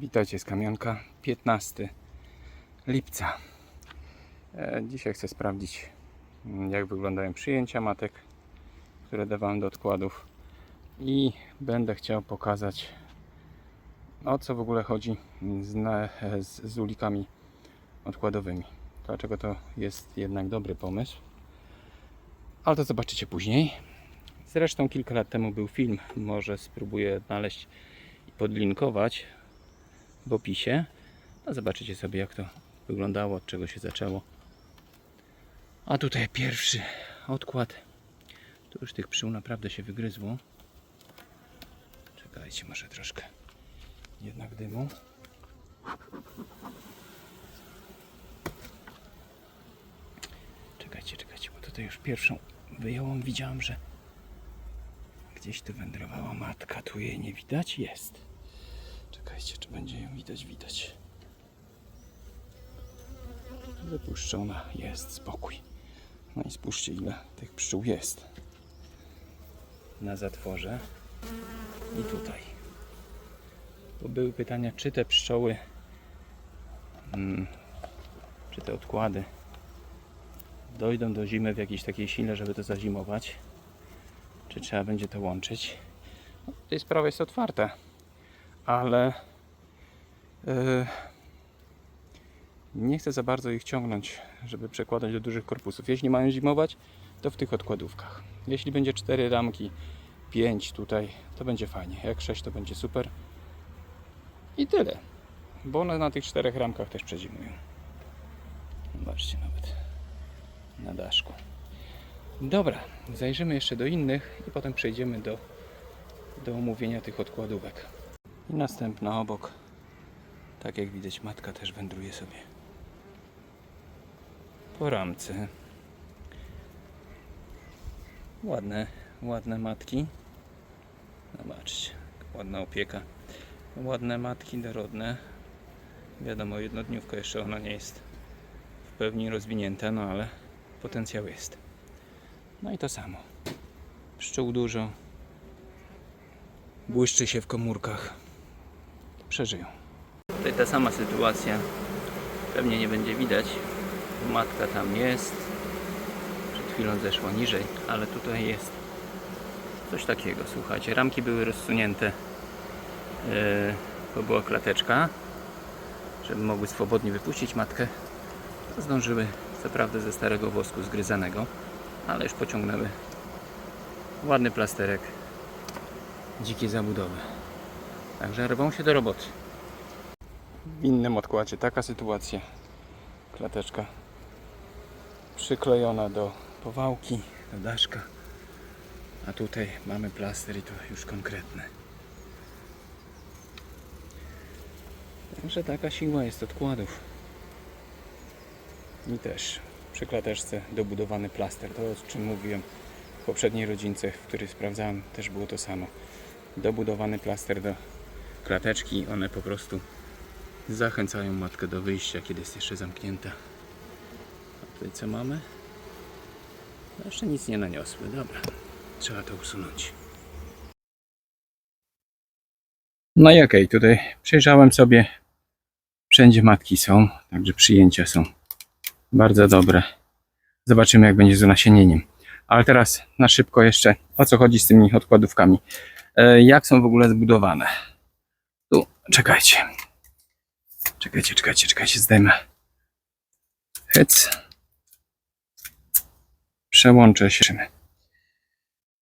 Witajcie z Kamionka, 15 lipca. E, Dzisiaj chcę sprawdzić, mm, jak wyglądają przyjęcia matek, które dawałem do odkładów i będę chciał pokazać, o co w ogóle chodzi z, z, z ulikami odkładowymi. Dlaczego to jest jednak dobry pomysł. Ale to zobaczycie później. Zresztą kilka lat temu był film, może spróbuję odnaleźć i podlinkować w opisie. No zobaczycie sobie jak to wyglądało, od czego się zaczęło. A tutaj pierwszy odkład. Tu już tych pszczół naprawdę się wygryzło. Czekajcie, może troszkę jednak dymu. Czekajcie, czekajcie, bo tutaj już pierwszą wyjąłem. Widziałem, że gdzieś tu wędrowała matka. Tu jej nie widać? Jest. Czekajcie, czy będzie ją widać? Widać. Wypuszczona jest, spokój. No i spójrzcie, ile tych pszczół jest. Na zatworze i tutaj. Bo były pytania, czy te pszczoły, mm, czy te odkłady dojdą do zimy w jakiejś takiej sile, żeby to zazimować, czy trzeba będzie to łączyć. No, tutaj sprawa jest otwarta ale yy, nie chcę za bardzo ich ciągnąć, żeby przekładać do dużych korpusów. Jeśli mają zimować, to w tych odkładówkach. Jeśli będzie 4 ramki, 5 tutaj, to będzie fajnie. Jak 6 to będzie super. I tyle. Bo one na tych czterech ramkach też przezimują. Zobaczcie nawet na daszku. Dobra, zajrzymy jeszcze do innych i potem przejdziemy do, do omówienia tych odkładówek. I następna obok. Tak jak widać, matka też wędruje sobie po ramce. Ładne, ładne matki. Zobaczcie, ładna opieka. Ładne matki dorodne. Wiadomo, jednodniówka jeszcze ona nie jest w pełni rozwinięta, no ale potencjał jest. No i to samo. Pszczół dużo. Błyszczy się w komórkach przeżyją. Tutaj ta sama sytuacja pewnie nie będzie widać. Matka tam jest. Przed chwilą zeszła niżej, ale tutaj jest coś takiego. Słuchajcie, ramki były rozsunięte. Yy, to była klateczka, żeby mogły swobodnie wypuścić matkę. Zdążyły co prawda ze starego wosku zgryzanego, ale już pociągnęły ładny plasterek dzikiej zabudowy. Także rwą się do roboty. W innym odkładzie taka sytuacja. Klateczka przyklejona do powałki, do daszka. A tutaj mamy plaster i to już konkretne. Także taka siła jest odkładów. I też przy klateczce dobudowany plaster. To o czym mówiłem w poprzedniej rodzince, w której sprawdzałem, też było to samo. Dobudowany plaster do klateczki, one po prostu zachęcają matkę do wyjścia, kiedy jest jeszcze zamknięta. A tutaj co mamy? No jeszcze nic nie naniosły, dobra. Trzeba to usunąć. No i okej, tutaj przejrzałem sobie. Wszędzie matki są, także przyjęcia są bardzo dobre. Zobaczymy jak będzie z nasienieniem. Ale teraz na szybko jeszcze o co chodzi z tymi odkładówkami. E, jak są w ogóle zbudowane? Czekajcie. Czekajcie, czekajcie, czekajcie, zdejmę. Hyc. Przełączę się.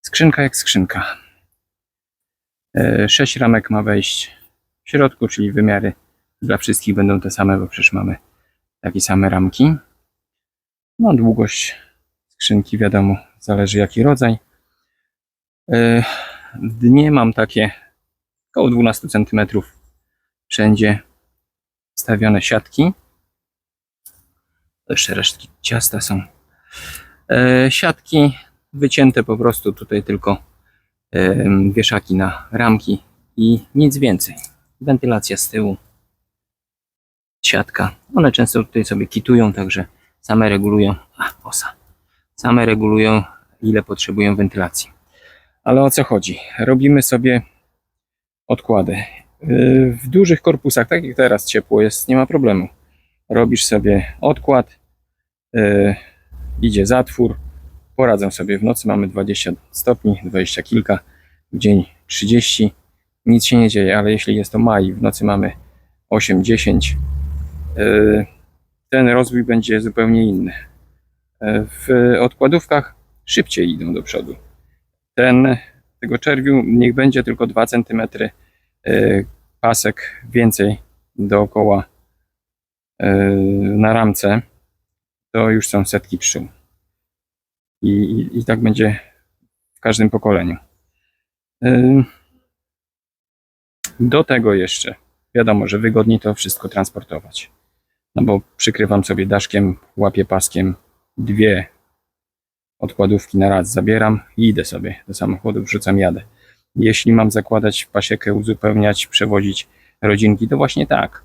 Skrzynka jak skrzynka. E, Sześć ramek ma wejść w środku, czyli wymiary dla wszystkich będą te same, bo przecież mamy takie same ramki. No, długość skrzynki, wiadomo, zależy jaki rodzaj. E, W dnie mam takie około 12 cm wszędzie stawione siatki. Jeszcze resztki ciasta są. E, siatki wycięte po prostu tutaj tylko e, wieszaki na ramki i nic więcej. Wentylacja z tyłu. Siatka. One często tutaj sobie kitują, także same regulują. A, osa. Same regulują ile potrzebują wentylacji. Ale o co chodzi? Robimy sobie odkłady. Yy, W dużych korpusach, tak jak teraz ciepło jest, nie ma problemu. Robisz sobie odkład, yy, idzie zatwór, poradzą sobie w nocy, mamy 20 stopni, 20 kilka, w dzień 30, nic się nie dzieje, ale jeśli jest to maj, w nocy mamy 8-10, yy, ten rozwój będzie zupełnie inny. W odkładówkach szybciej idą do przodu. Ten, tego czerwiu niech będzie tylko 2 cm yy, pasek więcej dookoła yy, na ramce, to już są setki pszczół. I, i, I tak będzie w każdym pokoleniu. Yy, Do tego jeszcze wiadomo, że wygodniej to wszystko transportować. No bo przykrywam sobie daszkiem, łapię paskiem dwie odkładówki na raz, zabieram i idę sobie do samochodu, wrzucam, jadę. Jeśli mam zakładać pasiekę, uzupełniać, przewozić rodzinki, to właśnie tak.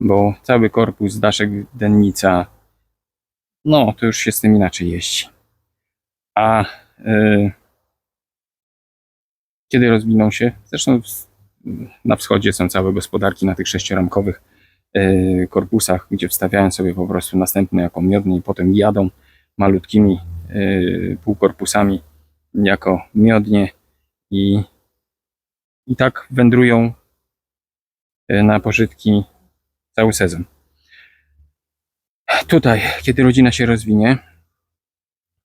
Bo cały korpus, daszek, dennica, no to już się z tym inaczej jeździ. A y, kiedy rozwiną się, zresztą na wschodzie są całe gospodarki na tych sześcioramkowych y, korpusach, gdzie wstawiają sobie po prostu następne jako miodny i potem jadą malutkimi y, półkorpusami jako miodnie i, i tak wędrują y, na pożytki cały sezon. Tutaj, kiedy rodzina się rozwinie,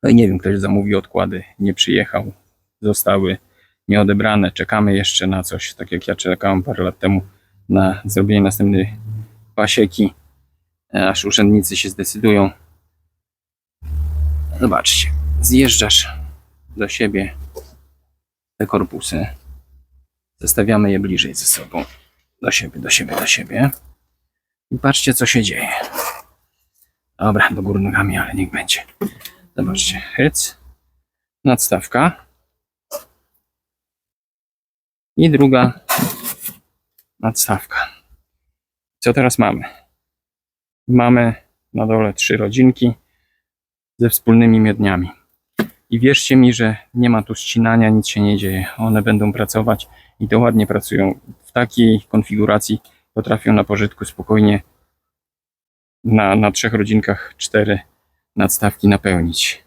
no i nie wiem, ktoś zamówił odkłady, nie przyjechał, zostały nieodebrane, czekamy jeszcze na coś, tak jak ja czekałem parę lat temu na zrobienie następnej pasieki, aż urzędnicy się zdecydują. Zobaczcie, zjeżdżasz do siebie te korpusy, zestawiamy je bliżej ze sobą, do siebie, do siebie, do siebie i patrzcie, co się dzieje. Dobra, do góry nogami, ale niech będzie. Zobaczcie, hyc, nadstawka i druga nadstawka. Co teraz mamy? Mamy na dole trzy rodzinki ze wspólnymi miodniami. I wierzcie mi, że nie ma tu ścinania, nic się nie dzieje. One będą pracować i to ładnie pracują. W takiej konfiguracji potrafią na pożytku spokojnie na, na trzech rodzinkach cztery nadstawki napełnić.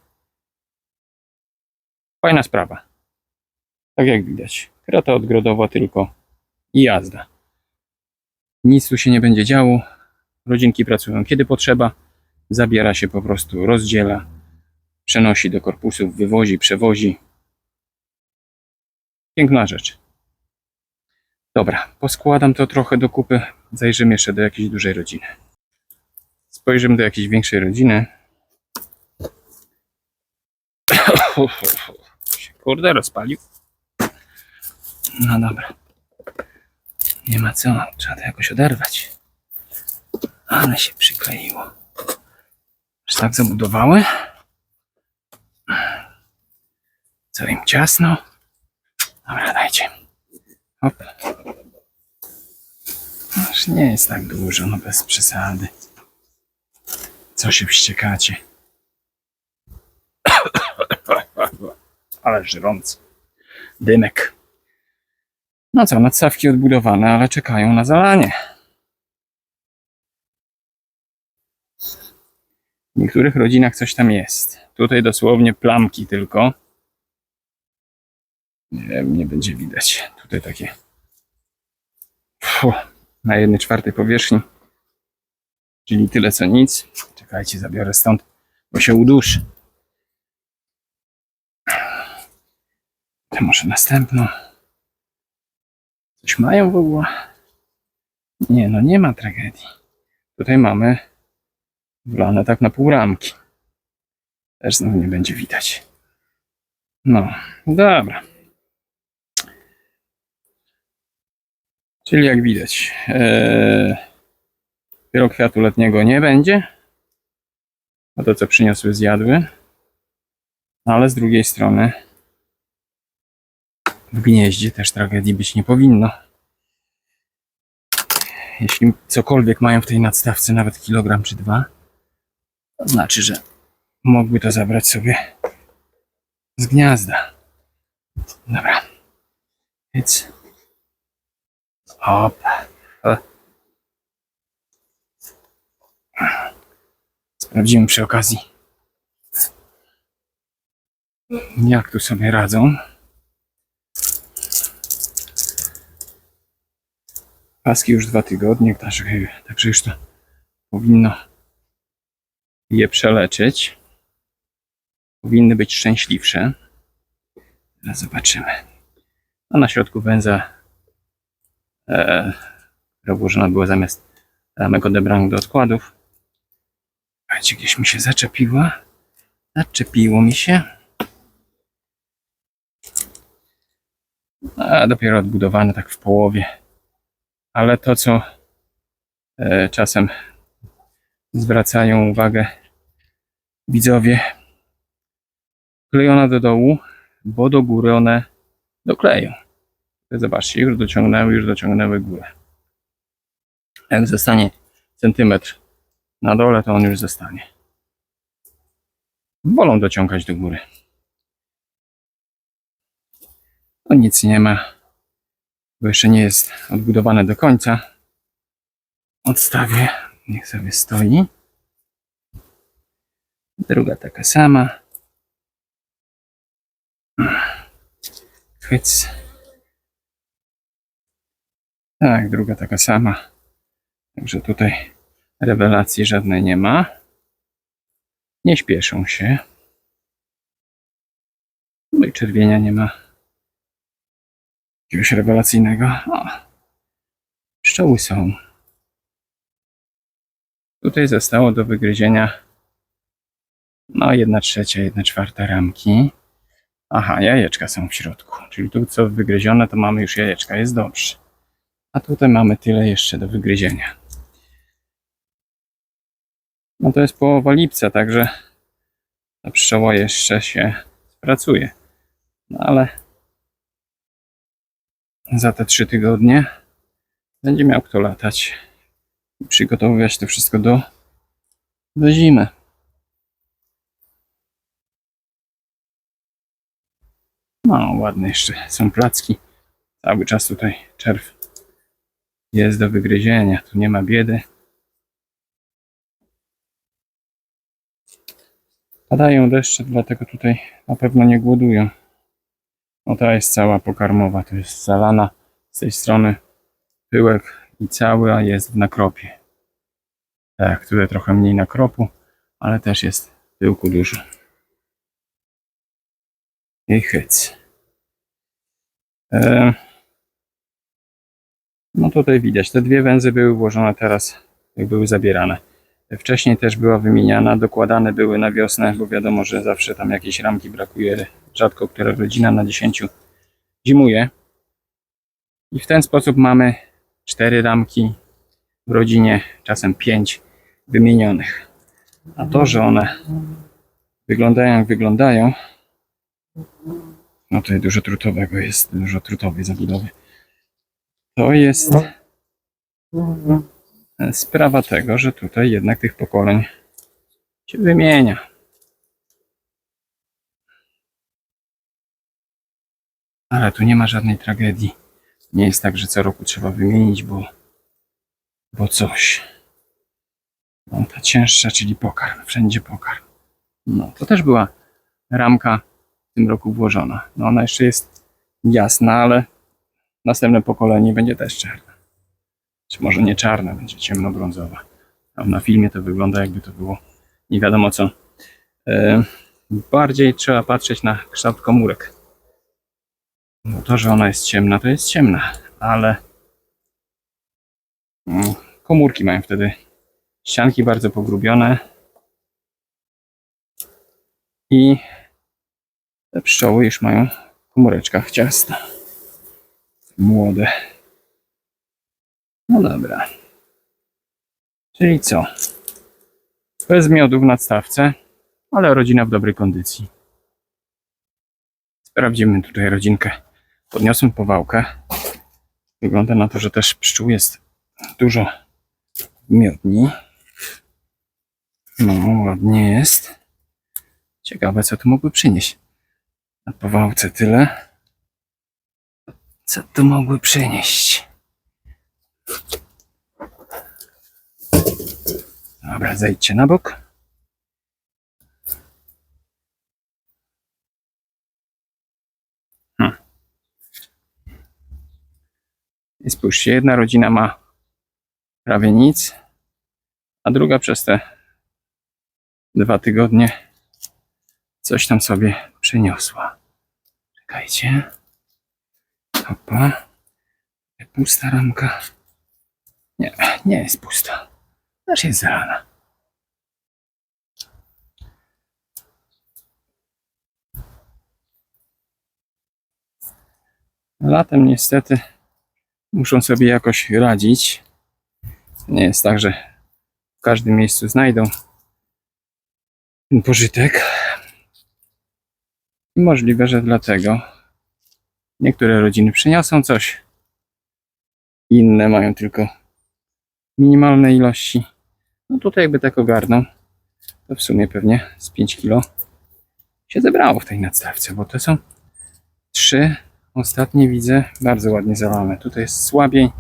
Fajna sprawa. Tak jak widać. Krata odgrodowa tylko i jazda. Nic tu się nie będzie działo. Rodzinki pracują kiedy potrzeba. Zabiera się po prostu, rozdziela, przenosi do korpusów, wywozi, przewozi. Piękna rzecz. Dobra, poskładam to trochę do kupy. Zajrzymy jeszcze do jakiejś dużej rodziny. Spojrzymy do jakiejś większej rodziny. kurde rozpalił. No dobra. Nie ma co, trzeba to jakoś oderwać. Ale się przykleiło. Aż tak zabudowały. Co im ciasno. Dobra, dajcie. Hop. Aż nie jest tak dużo, no bez przesady. Co się wściekacie? Ale żrący. Dymek. No co, nadstawki odbudowane, ale czekają na zalanie. W niektórych rodzinach coś tam jest. Tutaj dosłownie plamki tylko. Nie nie będzie widać. Tutaj takie. Fu, na jednej czwartej powierzchni. Czyli tyle co nic. Czekajcie, zabiorę stąd, bo się uduszy. To może następną. Coś mają w ogóle? Nie, no nie ma tragedii. Tutaj mamy wlane tak na pół ramki. Też znowu nie będzie widać. No, dobra. Czyli jak widać, ee, wielokwiatu letniego nie będzie. A to, co przyniosły, zjadły. Ale z drugiej strony w gnieździe też tragedii być nie powinno. Jeśli cokolwiek mają w tej nadstawce, nawet kilogram czy dwa, to znaczy, że mogły to zabrać sobie z gniazda. Dobra. Więc Hop. Sprawdzimy przy okazji, jak tu sobie radzą. Paski już dwa tygodnie, także, także już to powinno je przeleczyć. Powinny być szczęśliwsze. Teraz zobaczymy. A na środku węza, która włożona była zamiast ramek odebranych do odkładów. Słuchajcie, gdzieś mi się zaczepiła. Zaczepiło mi się. A dopiero odbudowane tak w połowie. Ale to, co e, czasem zwracają uwagę widzowie, klejona do dołu, bo do góry one dokleją. Zobaczcie, już dociągnęły, już dociągnęły górę. Jak zostanie centymetr na dole, to on już zostanie. Wolą dociągać do góry. To nic nie ma, bo jeszcze nie jest odbudowane do końca. Odstawię, niech sobie stoi. Druga taka sama. Hyc. Tak, druga taka sama. Także tutaj rewelacji żadnej nie ma. Nie śpieszą się. No i czerwienia nie ma. Jakiegoś rewelacyjnego. O, pszczoły są. Tutaj zostało do wygryzienia no jedna trzecia, jedna czwarta ramki. Aha, jajeczka są w środku. Czyli tu co wygryzione, to mamy już jajeczka, jest dobrze. A tutaj mamy tyle jeszcze do wygryzienia. No to jest połowa lipca, także ta pszczoła jeszcze się spracuje. No ale za te trzy tygodnie będzie miał kto latać i przygotowywać to wszystko do, do zimy. No, ładne jeszcze są placki. Cały czas tutaj czerw jest do wygryzienia. Tu nie ma biedy. Padają deszcze, dlatego tutaj na pewno nie głodują. No ta jest cała pokarmowa, to jest zalana z tej strony pyłek i cały, jest w nakropie. Tak, tutaj trochę mniej nakropu, ale też jest pyłku dużo. I hyc. E, No tutaj widać, te dwie węzy były włożone teraz, jak były zabierane. Wcześniej też była wymieniana, dokładane były na wiosnę, bo wiadomo, że zawsze tam jakieś ramki brakuje, rzadko która rodzina na 10 zimuje. I w ten sposób mamy cztery ramki w rodzinie, czasem pięć wymienionych. A to, że one wyglądają jak wyglądają, no tutaj dużo trutowego jest, dużo trutowej zabudowy. To jest sprawa tego, że tutaj jednak tych pokoleń się wymienia. Ale tu nie ma żadnej tragedii. Nie jest tak, że co roku trzeba wymienić, bo, bo coś. No, ta cięższa, czyli pokarm. Wszędzie pokarm. No, to też była ramka w tym roku włożona. No, ona jeszcze jest jasna, ale następne pokolenie będzie też czarne. Czy może nie czarne, będzie ciemnobrązowa. A na filmie to wygląda jakby to było nie wiadomo co. E, bardziej trzeba patrzeć na kształt komórek. No to, że ona jest ciemna, to jest ciemna, ale mm, komórki mają wtedy ścianki bardzo pogrubione i te pszczoły już mają w komóreczkach. Młode. No dobra. Czyli co? Bez miodów w nadstawce, ale rodzina w dobrej kondycji. Sprawdzimy tutaj rodzinkę. Podniosłem powałkę. Wygląda na to, że też pszczół jest dużo miodni. No, ładnie jest. Ciekawe, co tu mogły przynieść. Na powałce tyle. Co tu mogły przynieść? Dobra, zejdźcie na bok. Hmm. I spójrzcie, jedna rodzina ma prawie nic, a druga przez te dwa tygodnie coś tam sobie przyniosła. Czekajcie. Opa. Pusta ramka. Nie, nie jest pusta. Też jest zalana. Latem niestety muszą sobie jakoś radzić. Nie jest tak, że w każdym miejscu znajdą pożytek. Możliwe, że dlatego niektóre rodziny przyniosą coś, inne mają tylko minimalne ilości. No tutaj jakby tak ogarnął, to w sumie pewnie z 5 kilo się zebrało w tej nadstawce, bo to są trzy ostatnie widzę bardzo ładnie zalane. Tutaj jest słabiej.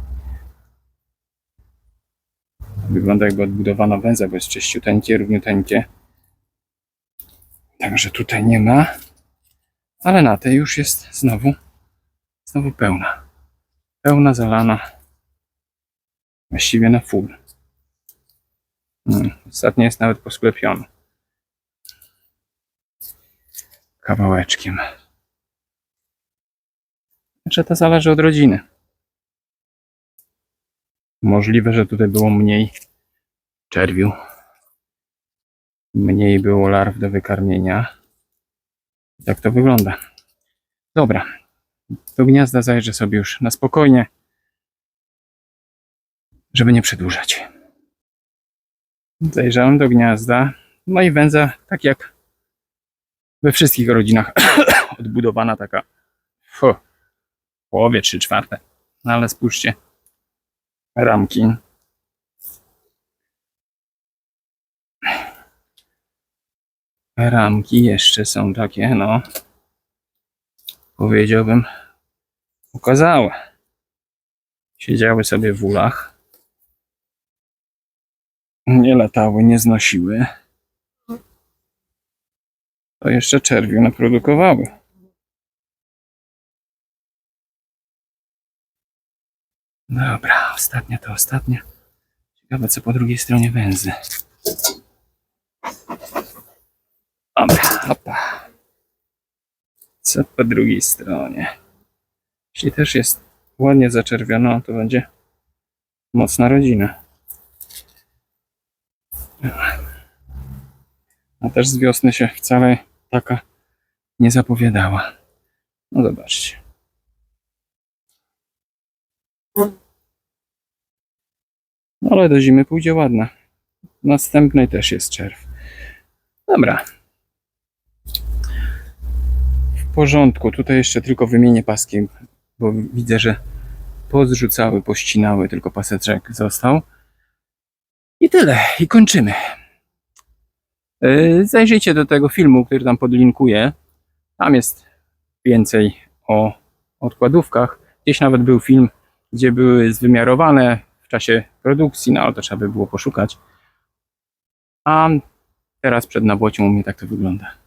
Wygląda jakby odbudowano węzeł, bo jest czyściuteńkie, równiuteńkie. Także tutaj nie ma. Ale na tej już jest znowu, znowu pełna. Pełna, zalana. Właściwie na full. Hmm, ostatnie jest nawet posklepione. Kawałeczkiem. Znaczy to zależy od rodziny. Możliwe, że tutaj było mniej czerwiu. Mniej było larw do wykarmienia. Tak to wygląda. Dobra. Do gniazda zajrzę sobie już na spokojnie, żeby nie przedłużać. Zajrzałem do gniazda. No i wędza, tak jak we wszystkich rodzinach, odbudowana taka fu, w połowie, trzy czwarte. No ale spójrzcie, ramki. Ramki jeszcze są takie, no, powiedziałbym, ukazałe. Siedziały sobie w ulach. Nie latały, nie znosiły. To jeszcze czerwiu naprodukowały. Dobra, ostatnia to ostatnia. Ciekawe co po drugiej stronie węzy. Dobra, hopa. Co po drugiej stronie? Jeśli też jest ładnie zaczerwiona, to będzie mocna rodzina. A też z wiosny się wcale taka nie zapowiadała. No zobaczcie. No ale do zimy pójdzie ładna. Następnej też jest czerw. Dobra. W porządku. Tutaj jeszcze tylko wymienię paski, bo widzę, że pozrzucały, pościnały, tylko paseczek został. I tyle. I kończymy. Yy, Zajrzyjcie do tego filmu, który tam podlinkuję. Tam jest więcej o odkładówkach. Gdzieś nawet był film, gdzie były zwymiarowane w czasie produkcji, no ale to trzeba by było poszukać. A teraz przed nabłociem u mnie tak to wygląda.